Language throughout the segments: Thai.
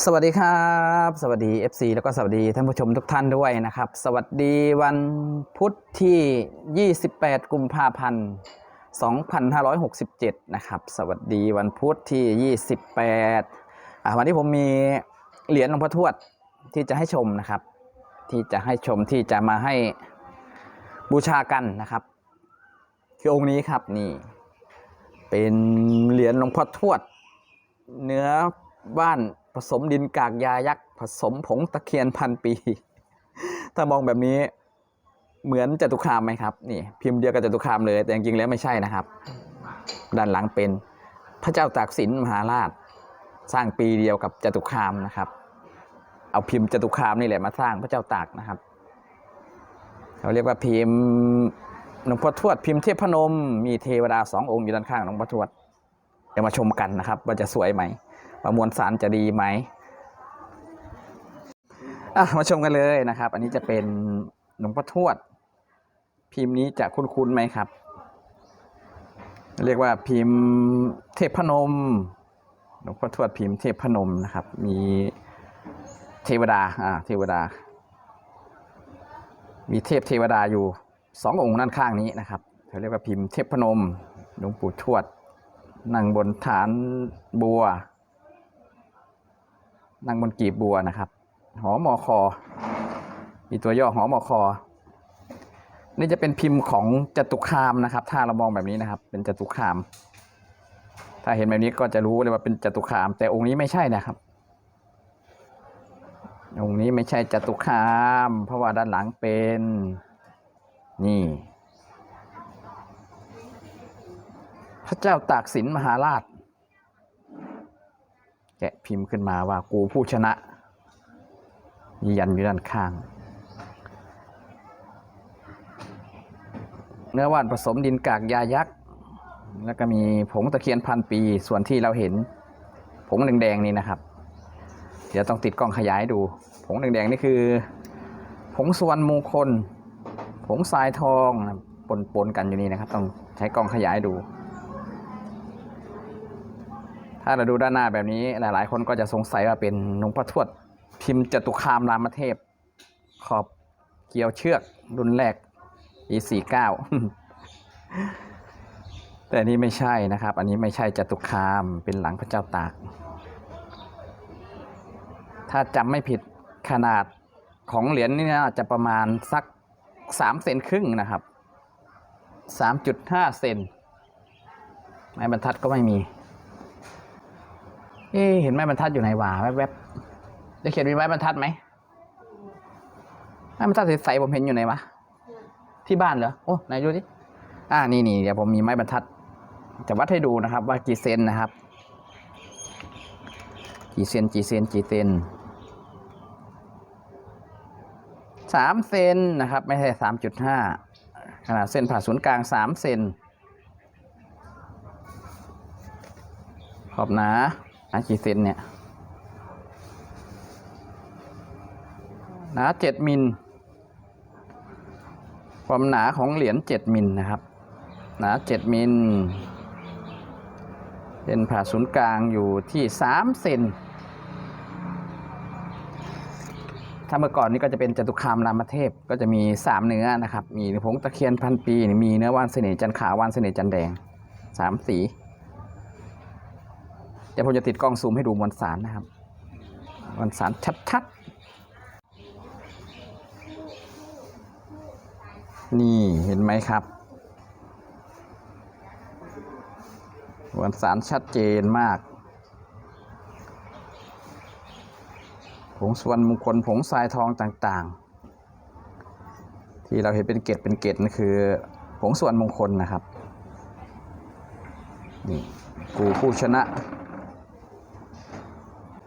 สวัสดีครับ สวัสดี FC แล้วก็สวัสดีท่านผู้ชมทุกท่านด้วยนะครับ สวัสดีวันพุธที่ 28 กุมภาพันธ์ 2567 นะครับ สวัสดีวันพุธที่ 28อ่าวันนี้ผมมีเหรียญหลวงพ่อทวดที่จะให้ชมนะครับ ที่จะให้ชมที่จะมาให้บูชากันนะครับคือองค์นี้ครับนี่ เป็นเหรียญหลวงพ่อทวด เนื้อบ้าน ผสมดินกากยายักษ์ ผสมผงตะเคียนพันปี ถ้ามองแบบนี้เหมือนจตุคามไหมครับ นี่ พิมพ์เดียวกับจตุคามเลย แต่จริงๆแล้วไม่ใช่นะครับ ด้านหลังเป็นพระเจ้าตากสินมหาราช สร้างปีเดียวกับจตุคามนะครับ เอาพิมพ์จตุคามนี่แหละมาสร้างพระเจ้าตากนะครับเขาเรียกว่าพิมพ์หลวงพ่อทวดพิมพ์เทพพนม มีเทวดาสององค์อยู่ด้านข้างหลวงพ่อทวดเดี๋ยวมาชมกันนะครับ ว่าจะสวยไหม ประมวลสารจะดีไหมอะมาชมกันเลยนะครับ อันนี้จะเป็นหลวงพ่อทวด พิมพ์นี้จะคุ้นๆไหมครับ เรียกว่าพิมพ์เทพนมหลวงพ่อทวดพิมพ์เทพนมนะครับ มีเทวดาอ่าเทวดา มีเทพเทวดาอยู่สององค์ด้านข้างนี้นะครับเขาเรียกว่าพิมพ์เทพนมหลวงปู่ทวดนั่งบนฐานบัว นั่งบนกีบบัวนะครับ หอมอคอมีตัวย่อหอมอคอ นี่จะเป็นพิมพ์ของจตุคามนะครับ ถ้าเรามองแบบนี้นะครับ เป็นจตุคาม ถ้าเห็นแบบนี้ก็จะรู้เลยว่าเป็นจตุคาม แต่องค์นี้ไม่ใช่นะครับ องค์นี้ไม่ใช่จตุคาม เพราะว่าด้านหลังเป็นนี่พระเจ้าตากสินมหาราช แกะพิมพ์ขึ้นมาว่ากูผู้ชนะมียันอยู่ด้านข้าง เนื้อว่านผสมดินกากยายักษ์แล้วก็มีผงตะเคียนพันปีส่วนที่เราเห็น ผงแดงๆนี่นะครับ เดี๋ยวต้องติดกล้องขยายดู ผงแดงๆนี่คือ ผงสวรรณมงคล ผงทรายทองปนๆกันอยู่นี่นะครับ ต้องใช้กล้องขยายดู ถ้าเราดูด้านหน้าแบบนี้หลาย ๆ คนก็จะสงสัยว่าเป็นหลวงพ่อทวด พิมพ์จตุคามรามเทพ ขอบเกี่ยวเชือกรุ่นแรกปีสี่เก้าแต่นี้ไม่ใช่นะครับ อันนี้ไม่ใช่จตุคามเป็นหลังพระเจ้าตาก ถ้าจำไม่ผิดขนาดของเหรียญนี่น่าจะประมาณสักสามเซนครึ่งนะครับสามจุดห้าเซนไม้บรรทัดก็ไม่มี เอ๊เห็นไม้บรรทัดอยู่ในว่าแวบๆจะเขียนมีไม้บรรทัดไหมไม้บรรทัดใสๆผมเห็นอยู่ไหนวะที่บ้านเหรอโอ้ไหนดูดิอ่านี่นี่เดี๋ยวผมมีไม้บรรทัด จะวัดให้ดูนะครับ ว่ากี่เซนนะครับ กี่เซนกี่เซนกี่เซนสามเซนนะครับ ไม่ใช่สามจุดห้าขนาดเส้นผ่าศูนย์กลางสามเซนขอบหนา นากี่เซนเนี่ยหนาเจ็ดมิล ความหนาของเหรียญเจ็ดมิลนะครับ หนาเจ็ดมิลเส้นผ่าศูนย์กลางอยู่ที่สามเซนถ้าเมื่อก่อนนี้ก็จะเป็นจตุคามรามเทพก็จะมีสามเนื้อนะครับ มีผงตะเคียนพันปี มีเนื้อวานเสน่ห์จันขาววานเสน่ห์จันแดงสามสี เดี๋ยวผมจะติดกล้องซูมให้ดูมวลสารนะครับมวลสารชัดๆ นี่เห็นไหมครับมวลสารชัดเจนมากผงสวรรณมงคลผงทรายทองต่างๆ ที่เราเห็นเป็นเกล็ดเป็นเกล็ดนั่นคือผงสวรรณมงคลนะครับนี่กูผู้ชนะ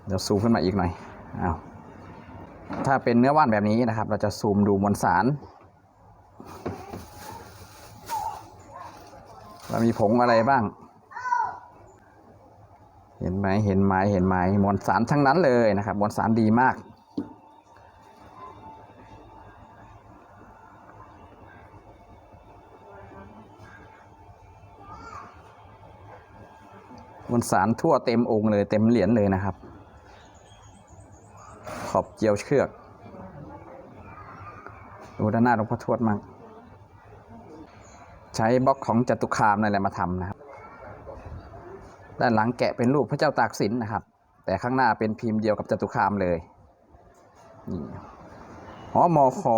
เดี๋ยวซูมขึ้นมาอีกหน่อยอ้าวถ้าเป็นเนื้อว่านแบบนี้นะครับ เราจะซูมดูมวลสารว่ามีผงอะไรบ้าง เห็นไหมเห็นไหมเห็นไหมมวลสารทั้งนั้นเลยนะครับมวลสารดีมากมวลสารทั่วเต็มองค์เลยเต็มเหรียญเลยนะครับ ขอบเจียวเชือก ดูด้านหน้าหลวงพ่อทวดมั่งใช้บล็อกของจตุคามนั่นแหละมาทำนะครับ ด้านหลังแกะเป็นรูปพระเจ้าตากสินนะครับ แต่ข้างหน้าเป็นพิมพ์เดียวกับจตุคามเลยนี่หอมอคอ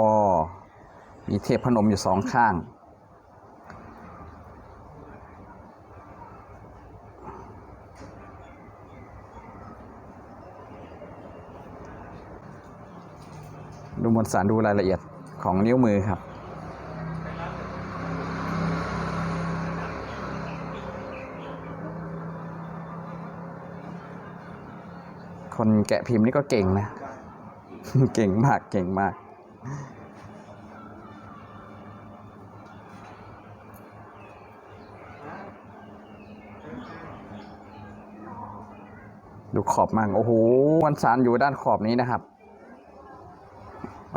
มีเทพพนมอยู่สองข้าง มวลสารดูรายละเอียดของนิ้วมือครับ คนแกะพิมพ์นี่ก็เก่งนะ เก่งมากเก่งมากดูขอบมากโอ้โหวันสารอยู่ด้านขอบนี้นะครับ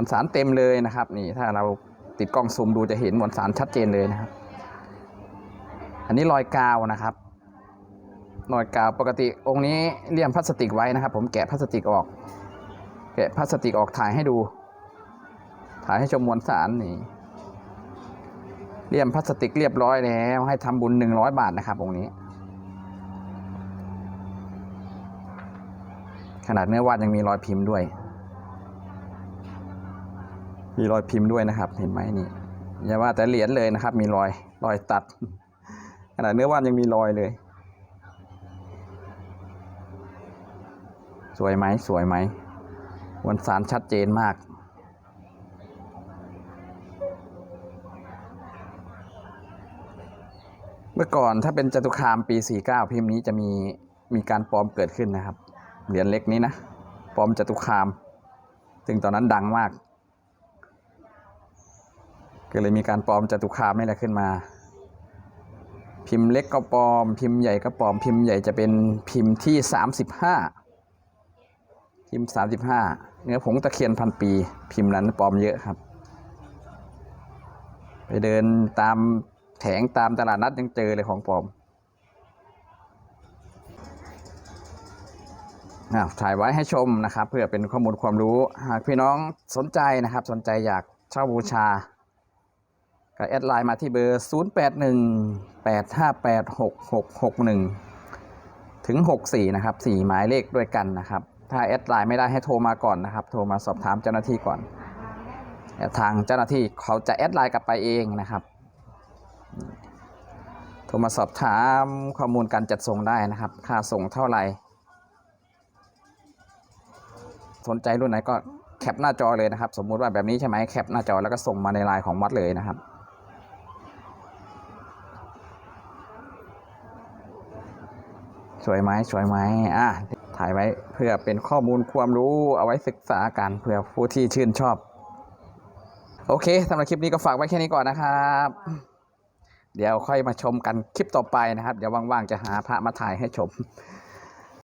วันสารเต็มเลยนะครับ นี่ถ้าเราติดกล้องซูมดูจะเห็นมวันสารชัดเจนเลยนะครับ อันนี้รอยกาวนะครับรอยกาวปกติองค์นี้เลี่ยมพลาสติกไว้นะครับ ผมแกะพลาสติกออก แกะพลาสติกออกถ่ายให้ดู ถ่ายให้ชมมวลสารนี่เลี่ยมพลาสติกเรียบร้อยแล้วให้ทำบุญหนึ่งร้อยบาทนะครับองค์นี้ ขนาดเนื้อวาดยังมีรอยพิมพ์ด้วย มีรอยพิมพ์ด้วยนะครับ เห็นไหมนี่อย่าว่าแต่เหรียญเลยนะครับ มีรอยรอยตัดขนาดเนื้อวาดยังมีรอยเลย สวยไหมสวยไหมวันสารชัดเจนมากเมื่อก่อนถ้าเป็นจตุคามปี 49 พิมพ์นี้จะมีมีการปลอมเกิดขึ้นนะครับ เหรียญเล็กนี้นะ ปลอมจตุคาม ซึ่งตอนนั้นดังมาก ก็เลยมีการปลอมจตุคามนี่แหละขึ้นมา พิมพ์เล็กก็ปลอม พิมพ์ใหญ่ก็ปลอม พิมพ์ใหญ่จะเป็นพิมพ์ที่ 35 พิมพ์ 35 เนื้อผงตะเคียนพันปี พิมพ์นั้นปลอมเยอะครับ ไปเดินตามแผงตามตลาดนัดยังเจอเลยของปลอมอะถ่ายไว้ให้ชมนะครับ เพื่อเป็นข้อมูลความรู้ หากพี่น้องสนใจนะครับ สนใจอยากเช่าบูชา ก็แอดไลน์มาที่เบอร์ 0 8 1 8 5 8 6 6 6 1 ถึง 64 นะครับ 4 หมายเลขด้วยกันนะครับ ถ้าแอดไลน์ไม่ได้ให้โทรมาก่อนนะครับ โทรมาสอบถามเจ้าหน้าที่ก่อน ทางเจ้าหน้าที่เขาจะแอดไลน์กลับไปเองนะครับโทรมาสอบถามข้อมูลการจัดส่งได้นะครับ ค่าส่งเท่าไหร่ สนใจรุ่นไหนก็แคปหน้าจอเลยนะครับ สมมุติว่าแบบนี้ใช่ไหมแคปหน้าจอแล้วก็ส่งมาในไลน์ของวัดเลยนะครับ สวยไหมสวยไหมอะถ่ายไว้เพื่อเป็นข้อมูลความรู้เอาไว้ศึกษากันเพื่อผู้ที่ชื่นชอบ โอเคสำหรับคลิปนี้ก็ฝากไว้แค่นี้ก่อนนะครับ เดี๋ยวค่อยมาชมกันคลิปต่อไปนะครับ เดี๋ยวว่างๆจะหาพระมาถ่ายให้ชม